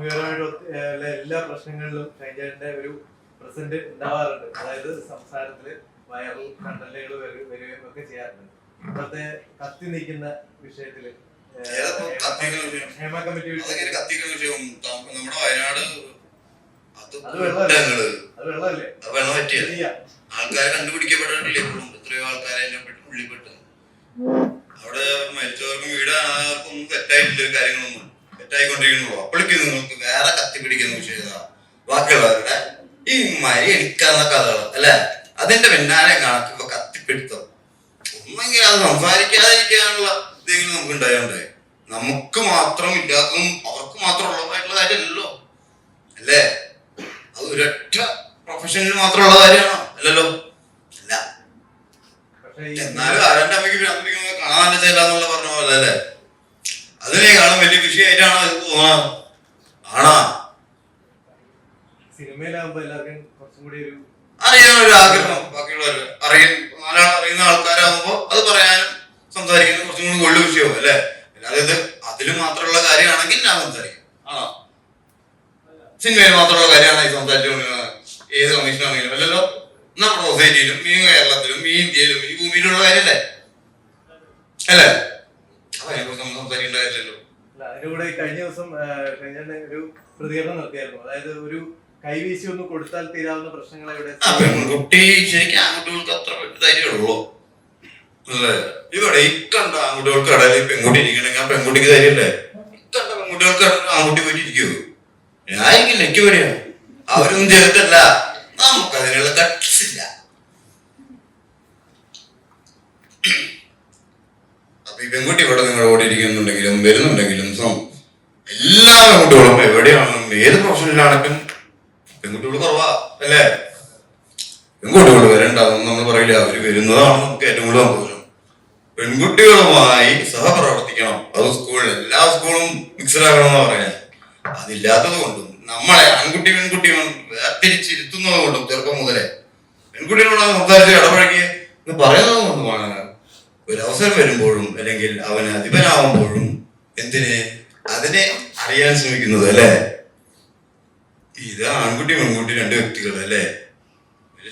സാമൂഹികപരമായിട്ട് എല്ലാ പ്രശ്നങ്ങളിലും ഷൈൻചാന്റെ ഒരു പ്രസന്റ് ഉണ്ടാവാറുണ്ട്. അതായത് സംസാരത്തിൽ വൈറൽ കണ്ടന്റുകൾ വരികയും ഒക്കെ ചെയ്യാറുണ്ട്. ഇപ്പോഴത്തെ കത്തി നിൽക്കുന്ന വിഷയത്തിൽ ഹേമ കമ്മിറ്റി കത്തിക്കുന്ന വിഷയം നമ്മുടെ വയനാട് അത് വെള്ളം ശരിയാ. ആൾക്കാരെ കണ്ടുപിടിക്കപ്പെടാനില്ലേ ഇപ്പോഴും. എത്രയോ ആൾക്കാരെ അതിനെ പെട്ട്. ഉള്ളിപ്പെട്ട് അവിടെ മരിച്ചവർക്കും വീട് ആർക്കും തെറ്റായിട്ടില്ല കാര്യങ്ങളൊന്നും തെറ്റായിക്കൊണ്ടിരിക്കുന്നുള്ളൂ. അപ്പോഴേക്ക് നിങ്ങൾക്ക് വേറെ കത്തി പിടിക്കുന്ന വിഷയം ഇതാ. ബാക്കിയുള്ളവരുടെ ഈ മരി എനിക്കാവുന്ന കഥകൾ അല്ലെ? അതിന്റെ പിന്നാലെ കണക്കിപ്പോ കത്തിപ്പിടുത്തം. ഒന്നെങ്കിൽ അത് സംസാരിക്കാതിരിക്കാനുള്ള എന്തെങ്കിലും നമുക്ക് ഉണ്ടായോണ്ടേ നമുക്ക് മാത്രം ഇല്ലാത്തതും അവർക്ക് മാത്രം ഉള്ളതായിട്ടുള്ള കാര്യമല്ലല്ലോ. അല്ലേ? അത് ഒരൊറ്റ പ്രൊഫഷനിൽ മാത്രമുള്ള കാര്യമാണോ? അല്ലല്ലോ. അല്ല. പക്ഷേ എന്നാലും ആരാന്റെ അമ്മയ്ക്ക് കാണാൻ നല്ല എന്നുള്ള പറഞ്ഞ പോലെ അല്ലേ? അതിനേക്കാളും വലിയ വിഷയമായിട്ടാണ് ആണാ? സിനിമയിലാകുമ്പോ എല്ലാവർക്കും കുറച്ചും കൂടി ഒരു അറിയാൻ ഒരു ആഗ്രഹം ബാക്കിയുള്ളവർ അറിയാൻ മലയാളം അറിയുന്ന ആൾക്കാരാകുമ്പോ അത് പറയാനും സംസാരിക്കുന്നത് കുറച്ചും കൂടി വലിയ വിഷയവും അല്ലേ? അല്ലാതെ ഇത് അതിൽ മാത്രമുള്ള കാര്യമാണെങ്കിൽ ഞാൻ സംസാരിക്കും. ആണോ? സിനിമയിൽ മാത്രമുള്ള കാര്യമാണ് ഈ സംസാരിച്ചുകൊണ്ടിരുന്നത് ഏത് കമ്മീഷനാണെങ്കിലും അല്ലല്ലോ നമ്മുടെ സൊസൈറ്റിയിലും ഈ കേരളത്തിലും ഈ ഇന്ത്യയിലും ഈ ഭൂമിയിലുള്ള കാര്യമല്ലേ അല്ലേ അപ്പൊ അതിനെക്കുറിച്ച് നമ്മൾ സംസാരിക്കേണ്ട കാര്യമല്ലോ അല്ല അതിന്റെ കൂടെ ഈ കഴിഞ്ഞ ദിവസം ഷൈൻചാന്റെ ഒരു പ്രതികരണം നടത്തിയായിരുന്നു അതായത് ഒരു കൈവീശി ഒന്ന് കൊടുത്താൽ തീരാവുന്ന പ്രശ്നങ്ങൾ ഇവിടെ പെൺകുട്ടി ശരിക്കും ആൺകുട്ടികൾക്ക് അത്ര ധൈര്യമുള്ളൂ. അല്ലേ? ഇവിടെ ഈ കണ്ട ആൺകുട്ടികൾക്ക് ഇടയിൽ പെൺകുട്ടി ഇരിക്കണമെങ്കിൽ ആ പെൺകുട്ടിക്ക് ഇക്കണ്ട കണ്ട പെൺകുട്ടികൾക്ക് ആൺകുട്ടി പോയിട്ട് ഇരിക്കുവോ ഞാൻ ഇരിക്കില്ല എനിക്ക് പേടിയാ അവരൊന്നും ചെയ്തിട്ടല്ല. നമുക്ക് അതിനുള്ള കട്ട്സ് ഇല്ല. അപ്പൊ ഈ പെൺകുട്ടി ഇവിടെ നിങ്ങൾ ഓടിയിരിക്കുന്നുണ്ടെങ്കിലും വരുന്നുണ്ടെങ്കിലും എല്ലാ പെൺകുട്ടികളും എവിടെയാണെങ്കിലും ഏത് പ്രൊഫഷനിലാണെങ്കിലും പെൺകുട്ടികൾ കുറവാ അല്ലേ? പെൺകുട്ടികൾ വരണ്ടാവും നമ്മൾ പറയില്ല. അവർ വരുന്നതാണ് നമുക്ക് ഏറ്റവും കൂടുതൽ സന്തോഷം. പെൺകുട്ടികളുമായി സഹപ്രവർത്തിക്കണം. അത് സ്കൂളിൽ എല്ലാ സ്കൂളും മിക്സഡ് ആകണം എന്ന് പറയാൻ അതില്ലാത്തത് കൊണ്ടും നമ്മളെ ആൺകുട്ടി പെൺകുട്ടി വേർതിരിച്ചിരുത്തുന്നത് കൊണ്ടും ചെറുപ്പം മുതലേ പെൺകുട്ടികളോട് സംസാരിച്ച് ഇടപഴകി എന്ന് പറയുന്നത് കൊണ്ടുമാണ് ഒരു അവസരം വരുമ്പോഴും അല്ലെങ്കിൽ അവന് അധിപനാവുമ്പോഴും എന്തിന് അതിനെ അറിയാൻ ശ്രമിക്കുന്നത് അല്ലേ? ഇത് ആൺകുട്ടി പെൺകുട്ടി രണ്ട് വ്യക്തികൾ അല്ലേ?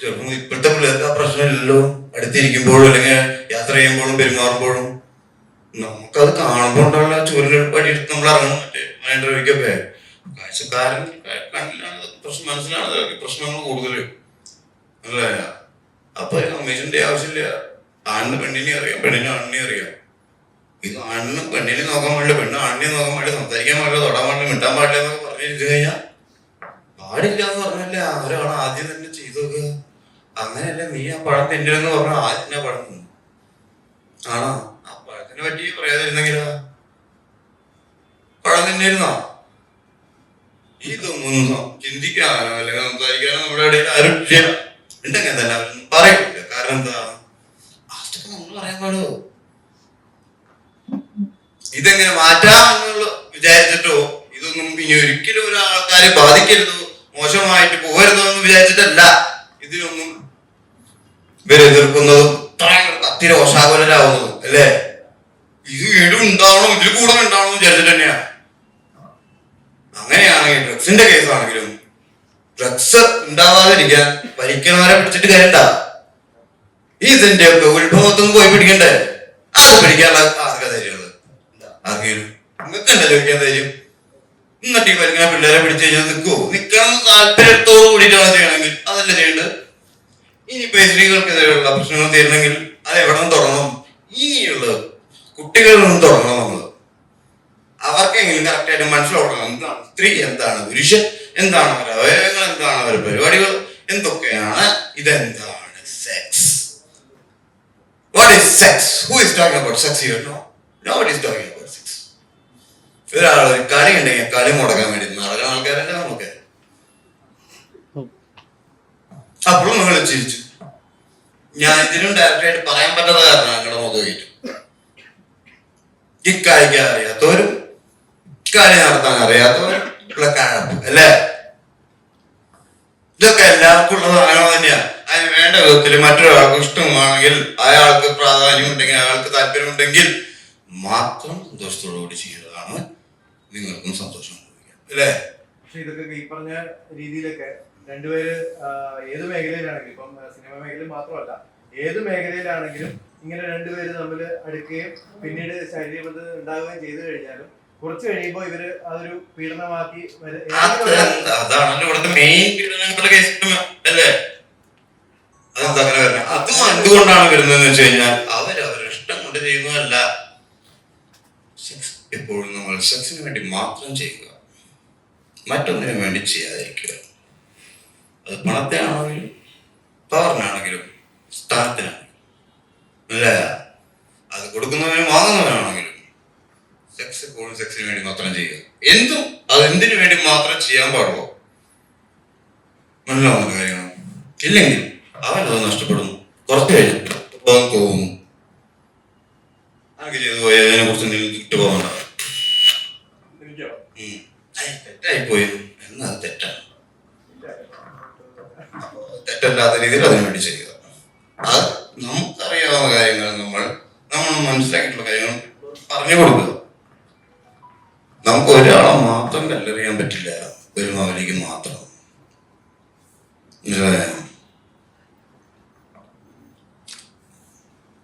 ചിലപ്പോൾ ഇപ്പോഴത്തെ പിള്ളേർക്ക് ആ പ്രശ്നമില്ലല്ലോ. അടുത്തിരിക്കുമ്പോഴും അല്ലെങ്കിൽ യാത്ര ചെയ്യുമ്പോഴും പെരുമാറുമ്പോഴും നമുക്കത് കാണുമ്പോൾ ഉണ്ടാവുള്ള പടി എടുത്ത് നമ്മൾ ഇറങ്ങും. മറ്റേ മൈൻഡ്രവിക്കൊക്കെ കാഴ്ചക്കാരൻ കണ്ണിലാണ് പ്രശ്നം മനസ്സിലാണ് പ്രശ്നങ്ങൾ കൂടുതൽ. അല്ലേ? അപ്പൊ കമ്മീഷന്റെ ആവശ്യമില്ല. ആണിന് പെണ്ണിനെ അറിയാം പെണ്ണിന് ആണിനെ അറിയാം. ഇത് ആണിന് പെണ്ണിനെ നോക്കാൻ പാടില്ല. പെണ്ണ് ആണിനെ നോക്കാൻ പാടില്ല. സംസാരിക്കാൻ പാടില്ല. തൊടാൻ പാടില്ല. മിണ്ടാൻ പാടില്ല എന്നൊക്കെ പറഞ്ഞിട്ട് കഴിഞ്ഞാൽ പാടില്ല എന്ന് പറഞ്ഞല്ലേ. ഒരാൾ ആദ്യം തന്നെ ചെയ്തത് അങ്ങനെയല്ല നീ ആ പഴം തിന്നരുതെന്ന് പറഞ്ഞ ആദ്യം തന്നെ പഴം തിന്നു. ആണോ? ആ പഴത്തിനെ പറ്റി പറയാതിരുന്നെങ്കിലോ പഴം തിന്നിരുന്നോ? ഇതൊന്നും ചിന്തിക്കാനോ അല്ലെങ്കിൽ സംസാരിക്കാനോ നമ്മുടെ ഇടയിൽ ആരും ഇല്ല ഉണ്ടെങ്കിൽ തന്നെ അവരൊന്നും പറയില്ല. കാരണം എന്താ അതൊക്കെ നമ്മൾ പറയാൻ പാടുമോ ഇതെങ്ങനെ മാറ്റാം എന്നുള്ള വിചാരിച്ചിട്ടോ ഇതൊന്നും ഇനി ഒരിക്കലും ബാധിക്കരുത് മോശമായിട്ട് പോകരുതോ എന്ന് വിചാരിച്ചിട്ടല്ല ഇതിനൊന്നും ഇവരെ എതിർക്കുന്നതും. ഇത്രയും കത്തിരി ഓശാകുലരാവുന്നതും അല്ലേ? ഇത് വീണ്ടും ഉണ്ടാവണം ഇതിൽ കൂടെ ഉണ്ടാവണം വിചാരിച്ചിട്ട് തന്നെയാണ്. അങ്ങനെയാണെങ്കിൽ ഡ്രഗ്സിന്റെ കേസാണെങ്കിലും ഡ്രഗ്സ് ഉണ്ടാവാതിരിക്കാൻ ഭരിക്കണവരെ പിടിച്ചിട്ട് കാര്യണ്ട ഇതിന്റെ ഒക്കെ പോയി പിടിക്കണ്ടേ? അത് പിടിക്കാനുള്ള ആർക്കാ ധൈര്യം ആർക്കെങ്കിലും? നിങ്ങൾക്ക് എന്താ ധൈര്യം? എന്നിട്ട് ഇവരിങ്ങനെ പിള്ളേരെ പിടിച്ചു കഴിഞ്ഞാൽ നിൽക്കുമോ നിൽക്കണം താല്പര്യത്തോടു കൂടിയിട്ടാണ് ചെയ്യണമെങ്കിൽ അതല്ല ചെയ്യേണ്ടത്? ഇനി ഇപ്പൊ സ്ത്രീകൾക്കെതിരെയുള്ള പ്രശ്നങ്ങൾ തീരണമെങ്കിൽ അത് എവിടെ നിന്ന് തുടങ്ങണം ഇനിയുള്ളത് കുട്ടികളിൽ നിന്ന് തുടങ്ങണം നമ്മൾ അവർക്കെങ്കിലും കറക്റ്റായിട്ട് മനസ്സിലാക്കണം എന്താണ് സ്ത്രീ എന്താണ് പുരുഷൻ എന്താണ് അവരുടെ അവയവങ്ങൾ എന്താണ് അവരുടെ പരിപാടികൾ എന്തൊക്കെയാണ് ഇതെന്താണ് sex what is sex who is talking about sex you know no nobody is talking ഒരാൾ കളി ഉണ്ടെങ്കിൽ കളി മുടക്കാൻ വേണ്ടി നടക്കുന്ന ആൾക്കാരല്ല നമുക്ക്. അപ്പോഴും നിങ്ങൾ ചിരിച്ചു. ഞാൻ ഇതിനും ഡയറക്റ്റ് ആയിട്ട് പറയാൻ പറ്റാത്ത കാരണം ഞങ്ങളുടെ മുഖം വീട്ടു ഇക്കാലിക്കാൻ അറിയാത്തവരും കളി നടത്താൻ അറിയാത്തവരും ഉള്ള കഴപ്പ് അല്ലേ? ഇതൊക്കെ എല്ലാവർക്കും ഉള്ള സാധനങ്ങൾ തന്നെയാണ് അതിന് വേണ്ട വിധത്തിൽ മറ്റൊരാൾക്ക് ഇഷ്ടമാണെങ്കിൽ അയാൾക്ക് പ്രാധാന്യം ഉണ്ടെങ്കിൽ അയാൾക്ക് താല്പര്യമുണ്ടെങ്കിൽ മാത്രം സന്തോഷത്തോടു കൂടി ചെയ്യുന്നതാണ് നിങ്ങൾക്കും സന്തോഷം അനുഭവിക്കാം. അല്ലേ? പക്ഷെ ഇതൊക്കെ ഈ പറഞ്ഞ രീതിയിലൊക്കെ രണ്ടുപേര് ഏത് മേഖലയിലാണെങ്കിലും ഇപ്പം സിനിമ മേഖലയിൽ മാത്രമല്ല ഏത് മേഖലയിലാണെങ്കിലും ഇങ്ങനെ രണ്ടുപേര് തമ്മിൽ അടുക്കുകയും പിന്നീട് ശരീരബന്ധം ഉണ്ടാവുകയും ചെയ്തു കഴിഞ്ഞാലും കുറച്ച് കഴിയുമ്പോൾ ഇവർ അതൊരു പീഡനമാക്കി വര- അത് അതാണല്ലോ ഇവിടുത്തെ മെയിൻ പീഡനങ്ങളുടെ കേസ് അല്ലേ? അതെന്താ അങ്ങനെ വരുന്നത്? അതും എന്തുകൊണ്ടാണ് വരുന്നതെന്ന് വെച്ച് കഴിഞ്ഞാൽ അവർ അവരുടെ ഇഷ്ടം കൊണ്ട് ചെയ്യുന്നതല്ല. നമ്മൾ സെക്സിന് വേണ്ടി മാത്രം ചെയ്യുക. മറ്റൊന്നിനു വേണ്ടി ചെയ്യാതിരിക്കുക. അത് പണത്തിനാണെങ്കിലും പവറിനാണെങ്കിലും സ്ഥാനത്തിനാണെങ്കിലും. അല്ല അത് കൊടുക്കുന്നവനും വാങ്ങുന്നവനാണെങ്കിലും സെക്സ് എപ്പോഴും സെക്സിന് വേണ്ടി മാത്രം ചെയ്യുക. എന്തും അത് എന്തിനു വേണ്ടി മാത്രം ചെയ്യാൻ പാടുള്ളൂ? മനസ്സിലാവുന്ന കാര്യമാണ്. ഇല്ലെങ്കിൽ അവൻ അത് നഷ്ടപ്പെടുന്നു. കുറച്ച് കഴിഞ്ഞിട്ട് അവൻ തോന്നുന്നു അങ്ങനെ ചെയ്തു പോയി അതിനെ കുറിച്ച് എന്തെങ്കിലും കിട്ടു പോകണ്ട എനിക്കോ? തെറ്റായി പോയി എന്നത് തെറ്റാണ് തെറ്റല്ലാത്ത രീതിയിൽ അതിനു വേണ്ടി ചെയ്യുക അത് നമുക്കറിയാവുന്ന കാര്യങ്ങൾ നമ്മൾ നമ്മൾ മനസ്സിലാക്കിയിട്ടുള്ള കാര്യങ്ങൾ പറഞ്ഞു കൊടുക്കുക നമുക്ക് ഒരാളെ മാത്രം കല്ലെറിയാൻ പറ്റില്ല. ഒരു മൗലിക്ക് മാത്രം?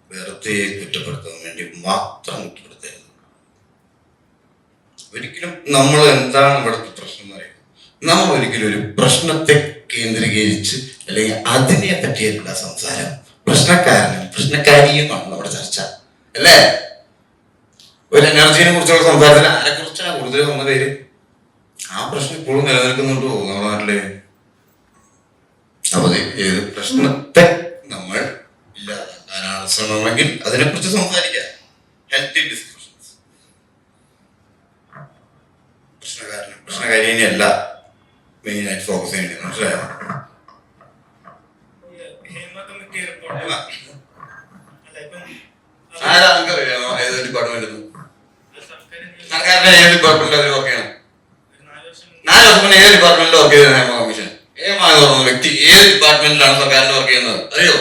വെറുതെ കുറ്റപ്പെടുത്താൻ വേണ്ടി മാത്രം കുറ്റപ്പെടുത്തരുത്. ഒരിക്കലും നമ്മൾ എന്താണ് ഇവിടുത്തെ പ്രശ്നം എന്ന് നമ്മൾ ഒരിക്കലും ഒരു പ്രശ്നത്തെ കേന്ദ്രീകരിച്ച് അല്ലെങ്കിൽ അതിനെ പറ്റിയല്ല സംസാരം പ്രശ്നക്കാരനും പ്രശ്നക്കാരിയുമാണ് നമ്മുടെ ചർച്ച അല്ലേ ഒരു എനർജിനെ കുറിച്ചുള്ള സംസാരത്തിൽ ആരെ കുറിച്ചാണ് കൂടുതൽ വന്ന പേര് ആ പ്രശ്നം ഇപ്പോഴും നിലനിൽക്കുന്നുണ്ടോ നമ്മുടെ നാട്ടിൽ അപ്പൊ ഏത് പ്രശ്നത്തെ നമ്മൾ ഇല്ലാതാക്കാനാണ് ശ്രമമെങ്കിൽ അതിനെക്കുറിച്ച് സംസാരിക്കാം ഹെൽത്തി ഡിസ്കഷൻസ് പ്രശ്നകാരിനെ മെയിൻ ആയിട്ട് ഫോക്കസ് ചെയ്യേണ്ടത് മനസ്സിലായോ ഹേമ കമ്മിറ്റി റിപ്പോർട്ട് അല്ല ഇപ്പം ആരാ നിനക്കറിയാമോ ഏത് ഡിപ്പാർട്ട്മെന്റ് സർക്കാരിന് സർക്കാരിന്റെ ഏത് വർക്ക് ചെയ്യണം. നാല് വർഷം മുന്നേ ഏത് ഡിപ്പാർട്ട്മെന്റിൽ വർക്ക് ചെയ്തത് ഹേമ കമ്മീഷൻ എന്ന് വ്യക്തി ഏത് ഡിപ്പാർട്ട്മെന്റിലാണ് വർക്ക് ചെയ്യുന്നത്? അറിയോ?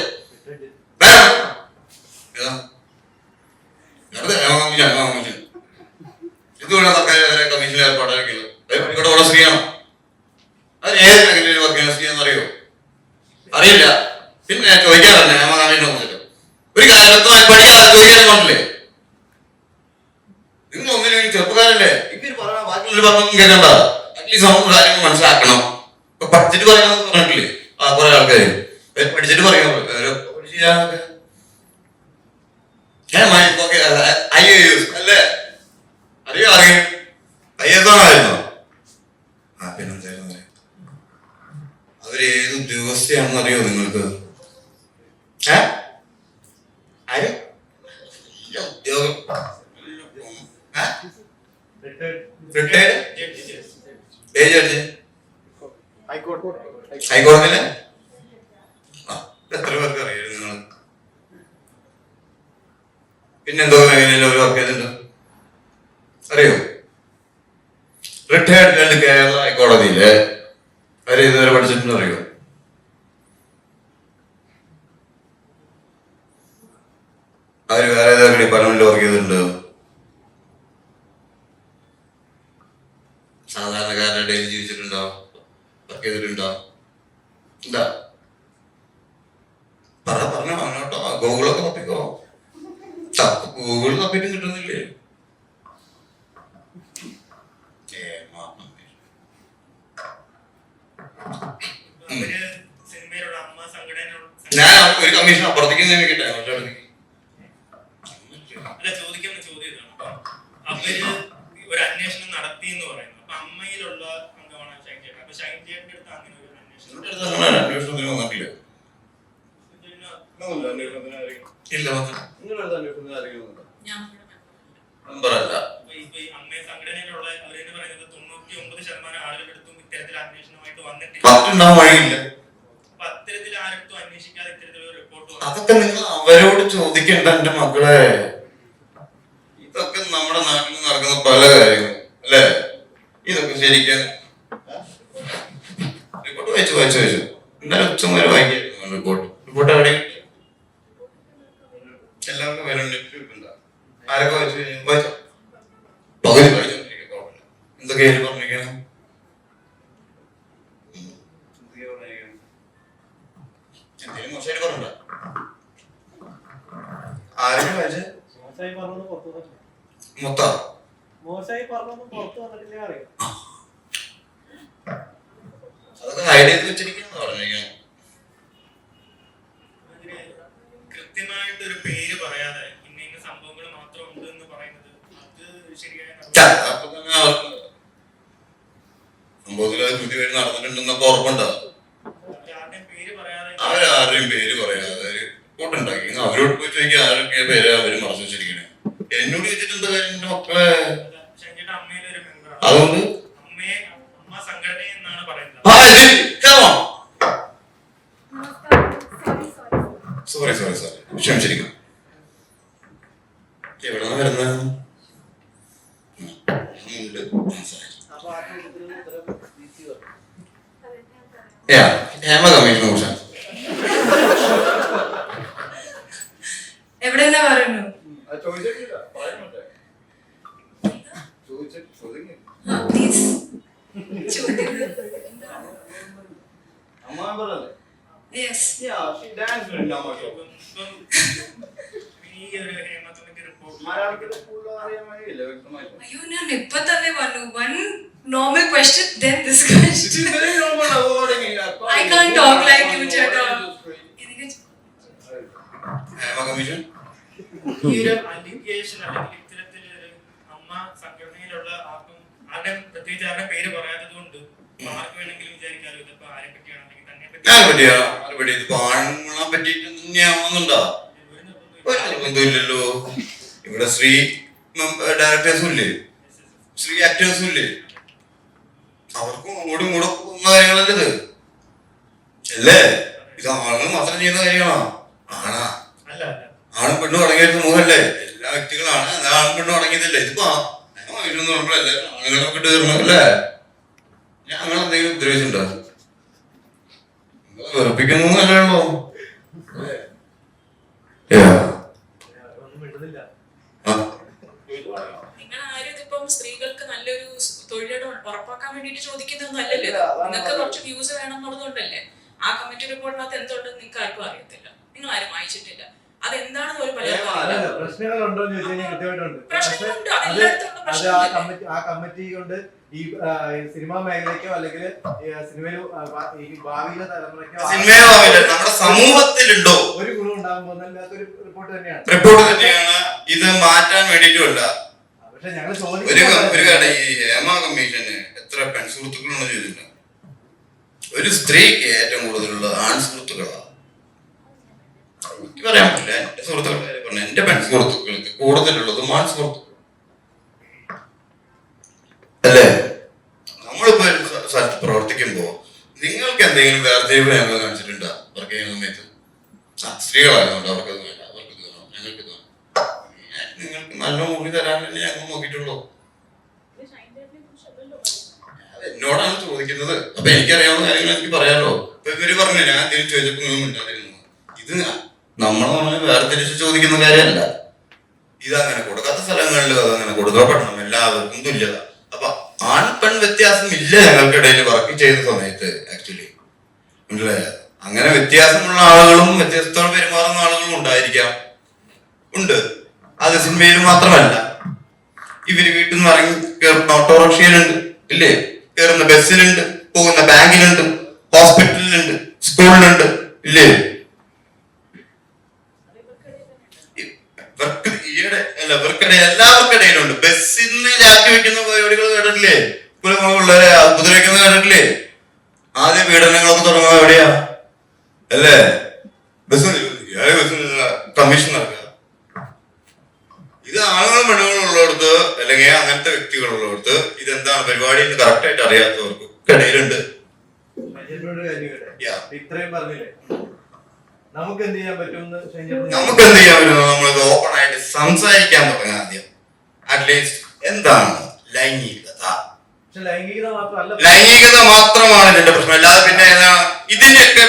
ഇതുകൊണ്ട് സർക്കാർ കമ്മീഷൻ ഏർപ്പാടാക്കിയത്? ഇവിടെ ഉള്ള സ്ത്രീയാണ് അത് ഏത് മേഖലയിൽ വർക്ക് ചെയ്യുന്ന അറിയോ? അറിയില്ല പിന്നെ ഞാൻ ചോദിക്കാറുണ്ട് ഹേമ കമ്മീഷനെ കുറിച്ചിട്ട് ഒരു കാലത്തോ പഠിക്കാതെ ചോദിക്കാനും പാടില്ലേ നിങ്ങൾ ഒന്നിനും ഈ ചെറുപ്പക്കാരല്ലേ ഇവർ പറയണ കേൾക്കണ്ട അറ്റ്ലീസ്റ്റ് നമുക്ക് കാര്യങ്ങൾ മനസ്സിലാക്കണം. ഇപ്പൊ പഠിച്ചിട്ട് പറയാമെന്ന് പറഞ്ഞിട്ടില്ലേ? ആ കുറെ ആൾക്കാര്. പഠിച്ചിട്ട് പറയാം? അല്ലേ? അറിയോ അറിയും? ഐ എസ് ആണായിരുന്നോ ആ പിന്നെന്തായിരുന്നു അറിയാം അവർ ഏത് ഉദ്യോഗസ്ഥയാണെന്ന് അറിയോ നിങ്ങൾക്ക്? ഏ? ആര്? ഉദ്യോഗം. റിട്ടയർഡ്. ഏത് ജഡ്ജി ഹൈക്കോടതി ഹൈക്കോടതിയിലെ എത്ര പേർക്ക് അറിയാം നിങ്ങൾ പിന്നെന്തോ മേഖലയിൽ ഒരു വർക്ക് ചെയ്തിട്ടുണ്ട്? അറിയോ? റിട്ടയർഡ് ജഡ്ജ് കേരള ഹൈക്കോടതിയിലെ അവർ ഇതുവരെ പഠിച്ചിട്ടുണ്ട് അറിയോ? അവർ വേറെ ഏതൊക്കെ ഡിപ്പാർട്ട്മെന്റിൽ വർക്ക് ചെയ്തിട്ടുണ്ട് സാധാരണക്കാരുടെ ഇടയിൽ ജീവിച്ചിട്ടുണ്ടോ വർക്ക് ചെയ്തിട്ടുണ്ടോ ഇല്ല പറ പറഞ്ഞോ അങ്ങോട്ടോ ഗൂഗിളൊക്കെ തപ്പിക്കോ തപ്പ് ഗൂഗിൾ തപ്പിട്ടും കിട്ടുന്നില്ലേ? ഞാൻ ഒരു കമ്മീഷൻ അപ്പുറത്തേക്ക് നിൽക്കട്ടെ അവരുടെ അല്ല ചോദിക്കുന്ന ചോദ്യം ഇതാണ് അപ്പം അവർ ഒരു അന്വേഷണം നടത്തി എന്ന് പറയുന്നു. അപ്പൊ അമ്മയിലുള്ള അംഗമാണ് ഷൈൻ ചേട്ടൻ. അപ്പൊ ഷൈൻ ചേട്ടന്റെ അടുത്ത് അങ്ങനെ ഒരു അന്വേഷണം ഇവിടെ അടുത്ത് അങ്ങനെ അന്വേഷണത്തിന് വന്നിട്ടില്ല. ഇല്ല വന്നിട്ടില്ല. പറ്റുണ്ടാവാൻ വഴിയില്ല അതൊക്കെ നിങ്ങൾ അവരോട് ചോദിക്കണ്ട എന്റെ മക്കളെ. ഇതൊക്കെ നമ്മുടെ നാട്ടിൽ നടക്കുന്ന പല കാര്യങ്ങളും അല്ലേ? ഇതൊക്കെ ശരിക്കും. റിപ്പോർട്ട് വായിച്ചു വായിച്ചു വായിച്ചു. എന്തായാലും ഉച്ച മുതൽ വായിക്കായിരുന്നു റിപ്പോർട്ട് റിപ്പോർട്ട് എവിടെ എല്ലാവർക്കും വരുന്നുണ്ട് ആരൊക്കെ വായിച്ചു കഴിഞ്ഞു? വായിച്ചോ പകുതി വായിച്ചോണ്ടിരിക്കുക കുഴപ്പമില്ല എന്തൊക്കെയാണ് പറഞ്ഞിരിക്കണം മോശമായിട്ട് പറഞ്ഞില്ല ആരെങ്കിലും വായിച്ചേ മോശമായി പറഞ്ഞൊന്നും പുറത്തു മൊത്ത മൊത്തം? മോശമായി പറഞ്ഞൊന്നും പുറത്തു വന്നിട്ടില്ല അറിയാം. അതൊക്കെ ഹൈഡ് ചെയ്ത് വെച്ചിരിക്കുന്നു. അവരാരുടെയും പേര് പറയാതെ ഒരു അവരോട് പോയി ചോദിക്കുക ആരൊക്കെ പേര് അവർ മറച്ചു വഴിയില്ല വ്യക്തമായിട്ട്. അയ്യോ ഞാൻ ഇപ്പൊ തന്നെ പറഞ്ഞു one normal question then this It is question very normal avoiding it. I can't talk like you, ചേട്ടാ. ഹേമ കമ്മീഷൻ ഈ ഒരു അലിഗേഷൻ അല്ലെങ്കിൽ ഇത്തരത്തിലൊരു അമ്മ സംഘടനയിലുള്ള ആർക്കും ആരുടെയും? പ്രത്യേകിച്ച് ആരുടെ പേര് പറയാത്തത് കൊണ്ട് ആർക്ക് വേണമെങ്കിലും വിചാരിക്കാലോ ഇതിപ്പോ ആരെ പറ്റിയാണ് അല്ലെങ്കിൽ തന്നെ ഞാൻ പറ്റിയാ ഇവിടെ ശ്രീ ഡയറക്ടേഴ്സും ഇല്ലേ ശ്രീ ആക്ടേഴ്സും ഇല്ലേ? അവർക്കും അങ്ങോട്ടും ഇങ്ങോട്ടും പോകുന്ന കാര്യങ്ങളല്ലേ ഇത്? അല്ലേ? ഇത് ആളുകൾ മാത്രം ചെയ്യുന്ന കാര്യമാണോ ആണാ? അല്ല. ആണും പെണ്ണും അടങ്ങിയൊരു സമൂഹമല്ലേ എല്ലാ വ്യക്തികളാണ്. ആണും പെണ്ണും അടങ്ങിയതല്ലേ? ഇതിപ്പോ ഇരുന്ന് പറഞ്ഞല്ലേ ആണുങ്ങളെ വിട്ട് തീർന്നല്ലേ ഞാൻ അങ്ങനെ എന്തെങ്കിലും ഉദ്ദേശിച്ചിട്ടുണ്ടോ? വെറുപ്പിക്കുന്നു ഇതിപ്പം സ്ത്രീകൾക്ക് നല്ലൊരു തൊഴിലിടം ഉറപ്പാക്കാൻ അല്ലല്ലേ? നിങ്ങൾക്ക് കുറച്ച് വ്യൂസ് വേണം എന്നുള്ളതുകൊണ്ടല്ലേ ആ കമ്മിറ്റി റിപ്പോർട്ടിനകത്ത് എന്തുണ്ടെന്ന് നിങ്ങൾക്ക് ആർക്കും അറിയത്തില്ല. നിങ്ങൾ ആരും വായിച്ചിട്ടില്ല. അതെന്താണെന്ന് ഒരു പലർക്കും എന്ന് കൃത്യമായിട്ടുണ്ട്. പ്രശ്നങ്ങളുണ്ട്. അതെല്ലായിടത്തും അത് ആ കമ്മിറ്റി ആ കമ്മിറ്റി കൊണ്ട് ഈ ആ, ഈ സിനിമാ മേഖലയ്ക്കോ അല്ലെങ്കിൽ സിനിമയിൽ ഈ ഭാവിയിലെ തലമുറയ്ക്കോ ആവില്ല. നമ്മുടെ സമൂഹത്തിലുണ്ടോ? ഒരു ഗുണം ഉണ്ടാകാൻ പോകുന്നില്ലാത്തൊരു റിപ്പോർട്ട് തന്നെയാണ്. റിപ്പോർട്ട് തന്നെയാണ്. ഇത് മാറ്റാൻ വേണ്ടിയിട്ടുമല്ല. പക്ഷെ ഞങ്ങൾ ഒരു ഒരു കാര്യം ഈ ഹേമ കമ്മീഷന് എത്ര പെൺസുഹൃത്തുക്കളുണ്ടെന്ന് ചോദിച്ചിട്ടുണ്ട്. ഒരു സ്ത്രീക്ക് ഏറ്റവും കൂടുതലുള്ളത് ആൺ സുഹൃത്തുക്കളാണ് എനിക്ക് പറയാൻ പറ്റില്ല. എന്റെ സുഹൃത്തുക്കളുടെ കാര്യം പറഞ്ഞു. എന്റെ പെൺസുഹൃത്തുക്കൾക്ക് കൂടുതലുള്ളത് മാൻ സുഹൃത്തുക്കൾ അല്ലേ? നമ്മളിപ്പോ ഒരു സ്ഥ- സ്ഥലത്ത് പ്രവർത്തിക്കുമ്പോ നിങ്ങൾക്ക് എന്തെങ്കിലും വേർതിരിവ് ഞങ്ങൾ കാണിച്ചിട്ടുണ്ടോ? വർക്ക് ചെയ്യുന്ന സമയത്ത്? സ്ത്രീകളായതുകൊണ്ട് അവർക്ക് അവർക്ക് ഞങ്ങൾക്ക് നിങ്ങൾക്ക് നല്ല മുറി തരാനല്ലേ ഞങ്ങൾ നോക്കിയിട്ടുള്ളൂ. എന്നോടാണ് ചോദിക്കുന്നത്. അപ്പൊ എനിക്കറിയാവുന്ന കാര്യങ്ങൾ എനിക്ക് പറയാലോ. ഇപ്പൊ ഇവർ പറഞ്ഞു ഞാൻ എന്തെങ്കിലും ചോദിച്ചപ്പോ നിങ്ങൾ മിണ്ടാതിരുന്നു. ഇത് നമ്മൾ വേർതിരിച്ച് ചോദിക്കുന്ന കാര്യമല്ല. ഇതങ്ങനെ കൊടുക്കാത്ത സ്ഥലങ്ങളിൽ അതങ്ങനെ കൊടുക്കപ്പെടണം എല്ലാവർക്കും തുല്യത. അപ്പൊ ആൺ പെൺ വ്യത്യാസം ഇല്ല ഞങ്ങൾക്കിടയിൽ വർക്ക് ചെയ്ത സമയത്ത് ആക്ച്വലി മനസ്സിലായ? അങ്ങനെ വ്യത്യാസമുള്ള ആളുകളും വ്യത്യസ്തമായി പെരുമാറുന്ന ആളുകളും ഉണ്ടായിരിക്കാം. ഉണ്ട്. അത് സിനിമയിൽ മാത്രമല്ല. ഇവർ വീട്ടിൽ നിന്ന് ഇറങ്ങി കയറുന്ന ഓട്ടോറിക്ഷയിലുണ്ട് ഇല്ലേ? കയറുന്ന ബസ്സിലുണ്ട് പോകുന്ന ബാങ്കിലുണ്ട് ഹോസ്പിറ്റലിലുണ്ട് സ്കൂളിലുണ്ട് ഇല്ലേ? ഈയിടെ എല്ലാവർക്കും എല്ലാവർക്കിടയിലുണ്ട് ബസ്സിൽ നിന്ന് ചാറ്റി വെക്കുന്ന പരിപാടികൾ കേട്ടിട്ടില്ലേ? പിള്ളേരെ ഉപദ്രവിക്കുന്ന കേട്ടിട്ടില്ലേ? ആദ്യ പീഡനങ്ങളൊക്കെ തുടങ്ങുന്നത് എവിടെയാ? അല്ലേ? ബസ് നടക്കുക. ഇത് ആണുങ്ങളും പെണ്ണുങ്ങളും ഉള്ളിടത്ത് അല്ലെങ്കിൽ അങ്ങനത്തെ വ്യക്തികൾ ഉള്ളവർക്ക് ഇതെന്താണ്? പരിപാടി എന്ന് കറക്റ്റ് ആയിട്ട് അറിയാത്തവർക്ക് ഇടയിലുണ്ട്. ഇത്രയും പറഞ്ഞില്ലേ? നമുക്ക് എന്ത് ചെയ്യാൻ പറ്റും നമുക്ക് എന്ത് ചെയ്യാൻ പറ്റുന്നു നമ്മളിത് ഓപ്പൺ ആയിട്ട് സംസാരിക്കാൻ തുടങ്ങാം ആദ്യം. അറ്റ്ലീസ്റ്റ് എന്താണ് ലൈംഗികത? ലൈംഗികത മാത്രമാണ് ഇതിന്റെ പ്രശ്നം. അല്ലാതെ പിന്നെ ഇതിന്റെയൊക്കെ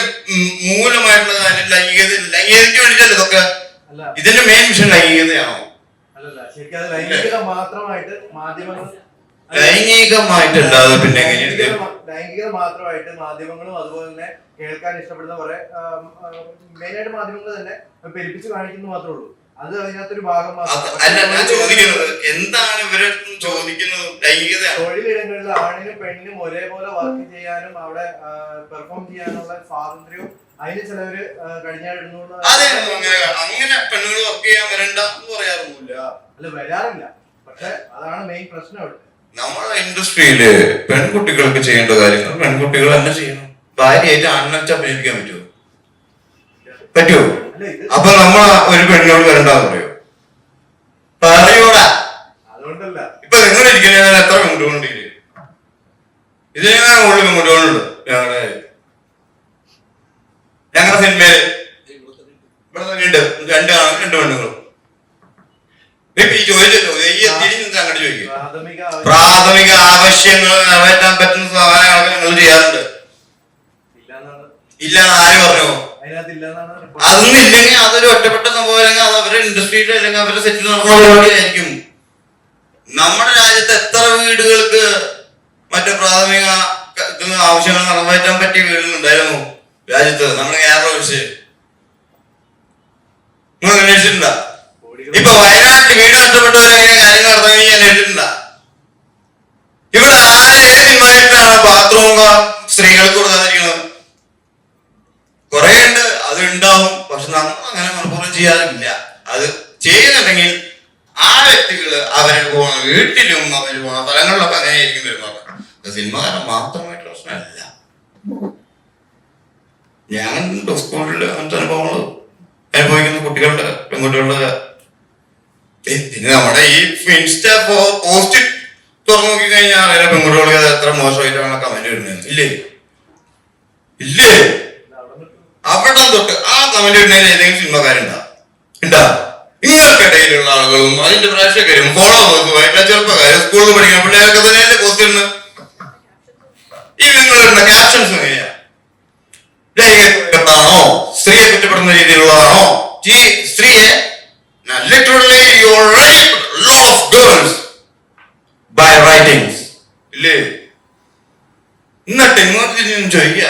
മൂലമായിട്ടുള്ള കാര്യം ലൈംഗികത ലൈംഗികതയ്ക്ക് വേണ്ടിയിട്ടല്ല ഇതൊക്കെ? ഇതിന്റെ മെയിൻ വിഷൻ ലൈംഗികതയാണോ? ലൈംഗികമായിട്ടല്ലാതെ പിന്നെ എങ്ങനെ ഇത് ലൈംഗികത- മാത്രമായിട്ട് മാധ്യമങ്ങളും അതുപോലെ തന്നെ കേൾക്കാൻ ഇഷ്ടപ്പെടുന്ന കുറെ മെയിനായിട്ട് മാധ്യമങ്ങൾ തന്നെ പെരുപ്പിച്ച് കാണിക്കുന്നു മാത്രമേ ഉള്ളൂ. അത് അതിനകത്തൊരു ഭാഗം എന്താണ് ഇവരെ ചോദിക്കുന്നത്? തൊഴിലിടങ്ങളിൽ ആണിനും പെണ്ണിനും ഒരേപോലെ വർക്ക് ചെയ്യാനും അവിടെ പെർഫോം ചെയ്യാനുള്ള സ്വാതന്ത്ര്യവും അതിന് ചിലവര് കഴിഞ്ഞാടുന്നു അതെ അങ്ങനെ വർക്ക് ചെയ്യാൻ പറയാറൊന്നുമില്ല. അല്ല വരാറില്ല. പക്ഷെ അതാണ് മെയിൻ പ്രശ്നം അവിടെ. നമ്മുടെ ഇൻഡസ്ട്രിയിൽ പെൺകുട്ടികൾക്ക് ചെയ്യേണ്ട കാര്യങ്ങൾ പെൺകുട്ടികൾ തന്നെ ചെയ്യണം. ഭാര്യയായിട്ട് അണ്ണച്ച അഭിനയിക്കാൻ പറ്റുമോ? പറ്റുമോ? അപ്പൊ നമ്മൾ ഒരു പെണ്ണിനോട് വരണ്ടെന്ന് പറയോ? പറയൂടാ. ഇപ്പൊ നിങ്ങൾ ഇരിക്കുന്ന എത്ര പെൺകുട്ടികളുണ്ട് ഇതിനേക്കാൾ കൂടുതൽ പെൺകുട്ടികളുണ്ട് ഞങ്ങളുടെ ഞങ്ങളുടെ സിനിമയിൽ ഇവിടെ തന്നെ ഉണ്ട് രണ്ട് ആണും രണ്ട് പെണ്ണുങ്ങളും ഇപ്പൊ ഈ ചോദിച്ച ചോദ്യം ഈ തിരിഞ്ഞ് നിന്ന് അങ്ങോട്ട് ചോദിക്കും പ്രാഥമിക ആവശ്യം പ്രാഥമിക ആവശ്യങ്ങൾ നിറവേറ്റാൻ പറ്റുന്ന സാധനങ്ങളൊക്കെ നിങ്ങൾ ചെയ്യാറുണ്ട് ഇല്ലാന്നാണ് ഇല്ല ആര് പറഞ്ഞു അതിനകത്ത് ഇല്ലെന്നാണ് report. അതൊന്നും ഇല്ലെങ്കിൽ അതൊരു ഒറ്റപ്പെട്ട സംഭവം അല്ലെങ്കിൽ അത് അവരുടെ ഇൻഡസ്ട്രിയിൽ അല്ലെങ്കിൽ അവരുടെ സെറ്റിൽ നടക്കുന്ന പരിപാടിയായിരിക്കും നമ്മുടെ രാജ്യത്ത് എത്ര വീടുകൾക്ക് മറ്റു പ്രാഥമിക ആവശ്യങ്ങൾ നിറവേറ്റാൻ പറ്റിയ വീടുകൾ ഉണ്ടായിരുന്നു? രാജ്യത്ത് നമ്മുടെ കേരളം വെച്ച് അന്വേഷിച്ചിട്ടുണ്ടോ? ഇപ്പൊ വയനാട്ടിൽ വീട് നഷ്ടപ്പെട്ടവരെങ്ങനെ കാര്യങ്ങൾ നടന്നു കഴിഞ്ഞാൽ കേട്ടിട്ടുണ്ടോ ഇവിടെ ആരെ ഏത് ബാത്റൂം സ്ത്രീകൾക്ക് കൊടുക്കാതിരിക്കുന്നത്. കുറെ ഉണ്ട് അത് ഉണ്ടാവും. പക്ഷെ നമ്മൾ അങ്ങനെ മനഃപൂർവം ചെയ്യാറില്ല. ചെയ്യുന്നുണ്ടെങ്കിൽ ആ വ്യക്തികൾ അവരെ പോകുന്ന വീട്ടിലും അവർ പോകുന്ന സ്ഥലങ്ങളിലൊക്കെ അങ്ങനെ ആയിരിക്കും പെരുമാറുന്നത് സിനിമകാരൻ മാത്രമായിട്ട് പ്രശ്നമല്ല. ഞാൻ സ്കൂളിൽ അങ്ങനത്തെ അനുഭവങ്ങൾ അനുഭവിക്കുന്ന കുട്ടികളുടെ പെൺകുട്ടികളുടെ പിന്നെ നമ്മുടെ ഈ ഇൻസ്റ്റ പോസ്റ്റ് തുറന്നു നോക്കി കഴിഞ്ഞാൽ അറിയാം പെൺകുട്ടികൾക്ക് അത് എത്ര മോശമായിട്ടാണ് കമന്റ് ഇടുന്നത് ഇല്ലേ? ഇല്ലേ? അവിടെ തൊട്ട് ആ കമന്റ് ഇടുന്നതിന് ഏതെങ്കിലും സിനിമക്കാരുണ്ടാ? ഉണ്ടാ? നിങ്ങൾക്കിടയിലുള്ള ആളുകളും അതിന്റെ പ്രേക്ഷകരും നോക്കുമായിട്ട് ചെറുപ്പക്കാരെ. സ്കൂളിൽ പഠിക്കുന്ന പിള്ളേരൊക്കെ പോസ്റ്റ് ഇടുന്നത് ഈ നിങ്ങൾ ഇടുന്ന ക്യാപ്ഷൻസ് ലൈംഗികമാണോ സ്ത്രീയെ കുറ്റപ്പെടുന്ന രീതിയിലുള്ളതാണോ ഈ സ്ത്രീയെ literally you rape lot of girls by writings ഇല്ലേ? എന്നിട്ട് ഇങ്ങോട്ട് ചോദിക്കുക.